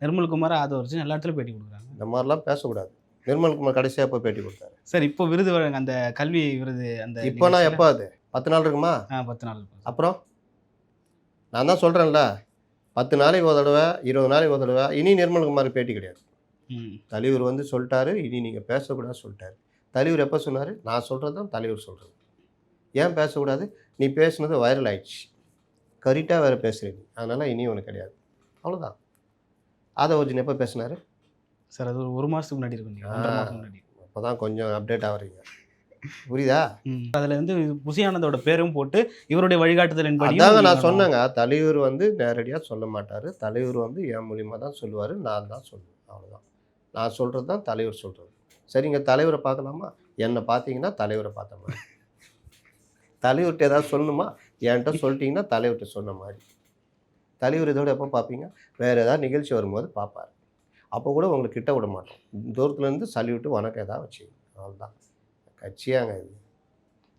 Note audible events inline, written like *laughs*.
நிர்மல்குமார் ஆதவர்ஜன் எல்லா இடத்துலையும் பேட்டி கொடுக்குறாங்க. இந்த மாதிரிலாம் பேசக்கூடாது. நிர்மல்குமார் கடைசியாக எப்போ பேட்டி கொடுத்தாரு? சார் இப்போ விருது வழங்க அந்த கல்வி விருது அந்த இப்போ நிகழ்ச்சியில- எப்போ அது? பத்து நாள் இருக்குமா? ஆ பத்து நாள் அப்புறம்? நான் தான் சொல்கிறேன்ல பத்து நாளைக்கு ஒரு தடவை இருபது நாளைக்கு ஒரு தடவை இனி நிர்மல்குமார் பேட்டி கிடையாது. தலைவர் வந்து சொல்லிட்டாரு இனி நீங்கள் பேசக்கூடாது சொல்லிட்டாரு. தலைவர் எப்போ சொன்னார்? நான் சொல்கிறது தான் தலைவர் சொல்கிறது ஏன் பேசக்கூடாது? நீ பேசுனது வைரல் ஆயிடுச்சு. கரெக்டாக வேறு பேசுகிறீங்க அதனால் இனி ஒன்று கிடையாது. அவ்வளோதான் ஆதவர்ஜன் எப்போ பேசினார்? சார் அது ஒரு ஒரு மாதத்துக்கு முன்னாடி இருக்கும் முன்னாடி. அப்போ தான் கொஞ்சம் அப்டேட் ஆகுறீங்க. புரியுதா. அதுல வந்து புசியானந்தோட பேரும் போட்டு இவருடைய வழிகாட்டுதலின் அதாங்க நான் சொன்னேங்க. தலைவர் வந்து நேரடியாக சொல்ல மாட்டார். தலைவர் வந்து என் மூலியமாக தான் சொல்லுவார். நான் தான் சொல்லுவேன். அவ்வளோதான் நான் சொல்கிறது தான் தலைவர் சொல்கிறது சரிங்க தலைவரை பார்க்கலாமா? என்னை பார்த்தீங்கன்னா தலைவரை பார்த்த மாதிரி. *laughs* தலைவர்கிட்ட ஏதாவது சொல்லணுமா? என்கிட்ட சொல்லிட்டீங்கன்னா தலைவர்கிட்ட சொன்ன மாதிரி. தலைவர் இதோட எப்போ பார்ப்பீங்க வேறு ஏதாவது நிகழ்ச்சி வரும்போது பார்ப்பார் அப்போ கூட உங்களுக்கு கிட்ட விட மாட்டோம். தூரத்துலேருந்து சல்யூட்டு வணக்கம் ஏதாவது வச்சு அவ்வளோதான் கட்சியாங்க இது.